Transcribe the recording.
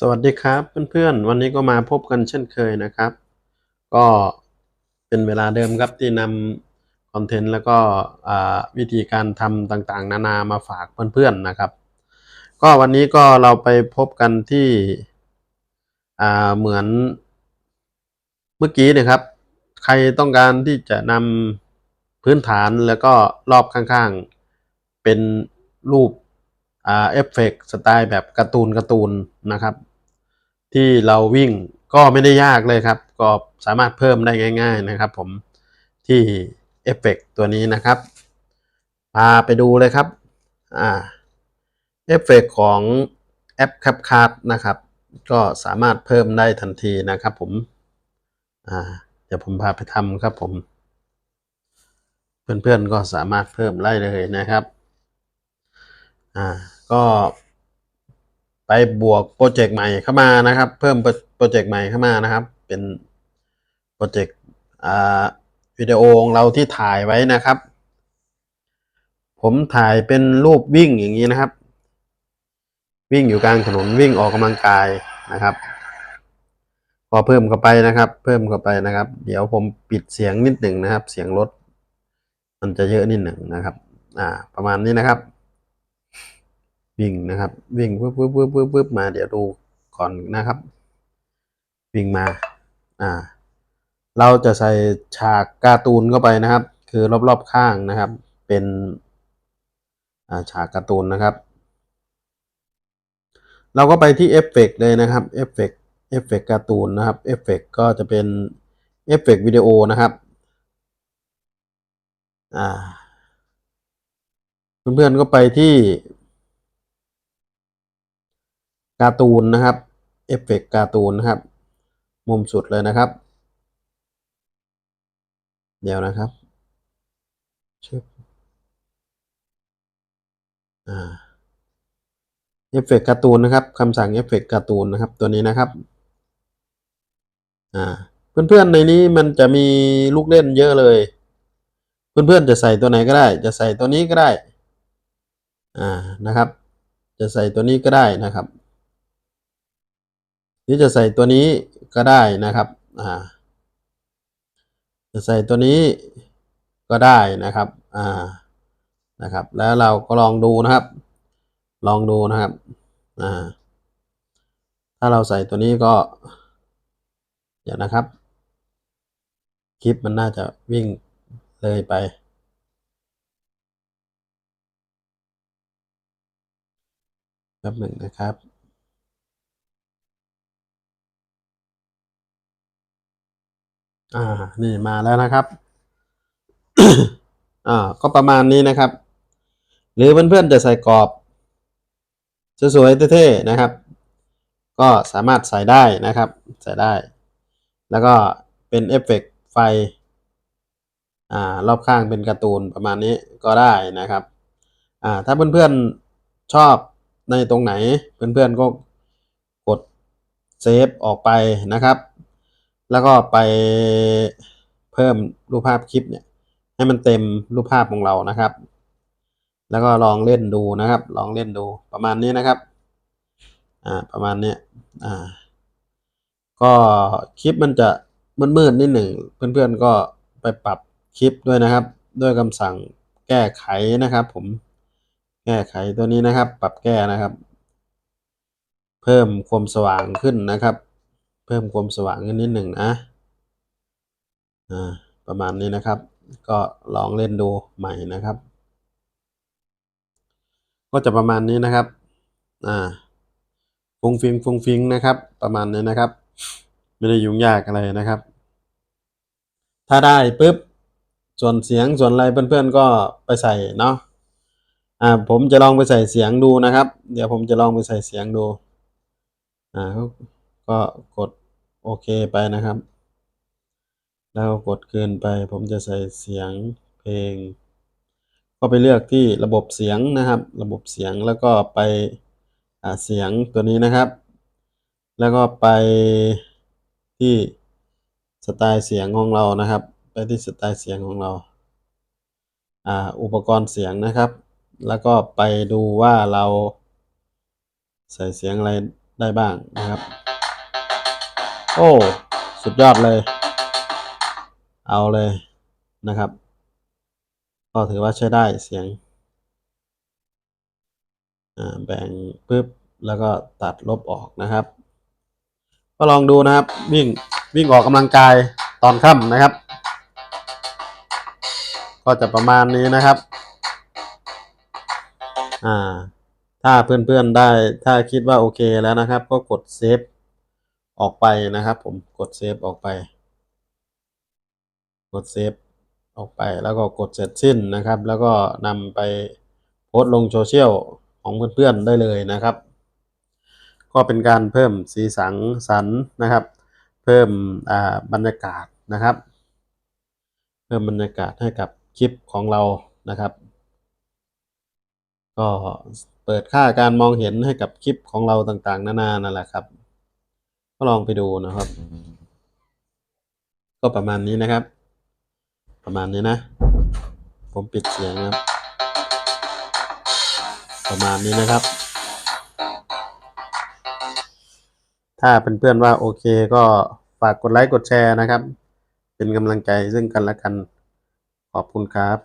สวัสดีครับเพื่อนๆ วันนี้ก็มาพบกันเช่นเคยนะครับ ก็เป็นเวลาเดิมครับที่นำคอนเทนต์แล้วก็วิธีการทำต่างๆ นานามาฝากเพื่อนๆนะครับ ก็วันนี้ก็เราไปพบกันที่เหมือนเมื่อกี้นะครับ ใครต้องการที่จะนำพื้นฐานแล้วก็รอบข้างๆเป็นรูปเอฟเฟกต์สไตล์แบบการ์ตูนการ์ตูนนะครับ ที่เราวิ่งก็ไม่ได้ยากเลยครับ ก็สามารถเพิ่มได้ง่าย ๆนะครับ ผมที่เอฟเฟกต์ตัวนี้นะครับพาไปดูเลยครับอ่าเอฟเฟกต์ของแอป CapCut นะครับ ก็สามารถเพิ่มได้ทันทีนะครับ ผมอ่าเดี๋ยวผมพาไปทำครับผมเพื่อนๆก็สามารถเพิ่มได้เลยนะครับ อ่า ก็ ไปบวกโปรเจกต์ใหม่เข้ามานะครับ เพิ่มโปรเจกต์ใหม่เข้ามานะครับ เป็นโปรเจกต์อ่าวิดีโอของเราที่ถ่ายไว้นะครับ ผมถ่ายเป็นรูปวิ่งอย่างนี้นะครับ วิ่งอยู่กลางถนนวิ่งออกกำลังกายนะครับ พอเพิ่มเข้าไปนะครับ เพิ่มเข้าไปนะครับ เดี๋ยวผมปิดเสียงนิดหนึ่งนะครับ เสียงรถมันจะเยอะนิดหนึ่งนะครับ อ่า ประมาณนี้นะครับ วิ่งนะครับ วิ่งปึ๊บปึ๊บปึ๊บปึ๊บปึ๊บมาเดี๋ยวดูก่อนนะครับ วิ่งมาอ่า เราจะใส่ฉากการ์ตูนเข้าไปนะครับ คือรอบๆข้างนะครับ เป็นอ่าฉากการ์ตูนนะครับ เราก็ไปที่เอฟเฟกเลยนะครับเอฟเฟกเอฟเฟกการ์ตูนนะครับเอฟเฟกก็จะเป็นเอฟเฟกวิดีโอนะครับอ่าเพื่อนๆก็ไปที่ การ์ตูนนะครับเอฟเฟกการ์ตูนนะครับ มุมสุดเลยนะครับ เดี๋ยวนะครับชึบอ่าเอฟเฟกการ์ตูนนะครับคำสั่งเอฟเฟกการ์ตูนนะครับ ตัวนี้นะครับอ่าเพื่อนๆในนี้มันจะมีลูกเล่นเยอะเลย เพื่อนๆจะใส่ตัวไหนก็ได้ จะใส่ตัวนี้ก็ได้อ่านะครับ จะใส่ตัวนี้ก็ได้นะครับ หรือจะใส่ตัวนี้ก็ได้นะครับอ่าจะใส่ตัวนี้ก็ได้นะครับอ่านะครับ แล้วเราก็ลองดูนะครับ ลองดูนะครับอ่าถ้าเราใส่ตัวนี้ก็ เดี๋ยวนะครับ คลิปมันน่าจะวิ่งเลยไปแป๊บหนึ่งนะครับ อ่า นี่มาแล้วนะครับ อ่า ก็ประมาณนี้นะครับ หรือเพื่อนๆจะใส่กรอบ สวยๆเท่ๆนะครับ ก็สามารถใส่ได้นะครับ ใส่ได้ แล้วก็เป็นเอฟเฟกต์ไฟ อ่า รอบข้างเป็นการ์ตูนประมาณนี้ก็ได้นะครับ อ่า ถ้าเพื่อนๆชอบในตรงไหน เพื่อนๆก็กดเซฟออกไปนะครับ แล้วก็ไปเพิ่มรูปภาพคลิปเนี่ย ให้มันเต็มรูปภาพของเรานะครับ แล้วก็ลองเล่นดูนะครับ ลองเล่นดูประมาณนี้นะครับ อ่า ประมาณเนี้ยอ่า ก็คลิปมันจะมืดๆนิดหนึ่งเพื่อนๆก็ไปปรับคลิปด้วยนะครับ ด้วยคำสั่งแก้ไขนะครับ ผมแก้ไขตัวนี้นะครับ ปรับแก้นะครับ เพิ่มความสว่างขึ้นนะครับ เพิ่มความสว่างขึ้นนิดหนึ่งนะอ่าประมาณนี้นะครับ ก็ลองเล่นดูใหม่นะครับ ก็จะประมาณนี้นะครับอ่าฟุงฟิงฟุงฟิงนะครับ ประมาณนี้นะครับ ไม่ได้ยุ่งยากอะไรนะครับ ถ้าได้ปุ๊บส่วนเสียงส่วนอะไรเพื่อนๆก็ไปใส่เนาะอ่าผมจะลองไปใส่เสียงดูนะครับ เดี๋ยวผมจะลองไปใส่เสียงดูอ่า ก็กดโอเคไปนะครับ แล้วกดเกินไป ผมจะใส่เสียงเพลง ก็ไปเลือกที่ระบบเสียงนะครับ ระบบเสียงแล้วก็ไปเสียงตัวนี้นะครับ แล้วก็ไปที่สไตล์เสียงของเรานะครับ ไปที่สไตล์เสียงของเราอาอุปกรณ์เสียงนะครับ แล้วก็ไปดูว่าเราใส่เสียงอะไรได้บ้างนะครับ โอ้ สุดยอดเลย เอาเลยนะครับ ก็ถือว่าใช้ได้เสียงแบ่งปุ๊บแล้วก็ตัดลบออกนะครับ ก็ลองดูนะครับ วิ่งวิ่งออกกำลังกายตอนค่ำนะครับ ก็จะประมาณนี้นะครับอ่าถ้าเพื่อนๆได้ถ้าคิดว่าโอเคแล้วนะครับ ก็กดเซฟ ออกไปนะครับผมกดเซฟออกไป กดเซฟออกไปแล้วก็กดเสร็จสิ้นนะครับ แล้วก็นำไปโพสต์ลงโซเชียลของเพื่อนๆได้เลยนะครับ ก็เป็นการเพิ่มสีสันสันนะครับ เพิ่มบรรยากาศนะครับ เพิ่มบรรยากาศให้กับคลิปของเรานะครับ ก็เปิดค่าการมองเห็นให้กับคลิปของเราต่างๆ นานานั่นแหละครับ ก็ลองไปดูนะครับ ก็ประมาณนี้นะครับ ประมาณนี้นะ ผมปิดเสียงครับ ประมาณนี้นะครับ ถ้าเพื่อนๆว่าโอเคก็ฝากกดไลค์กดแชร์นะครับ เป็นกำลังใจซึ่งกันและกัน ขอบคุณครับ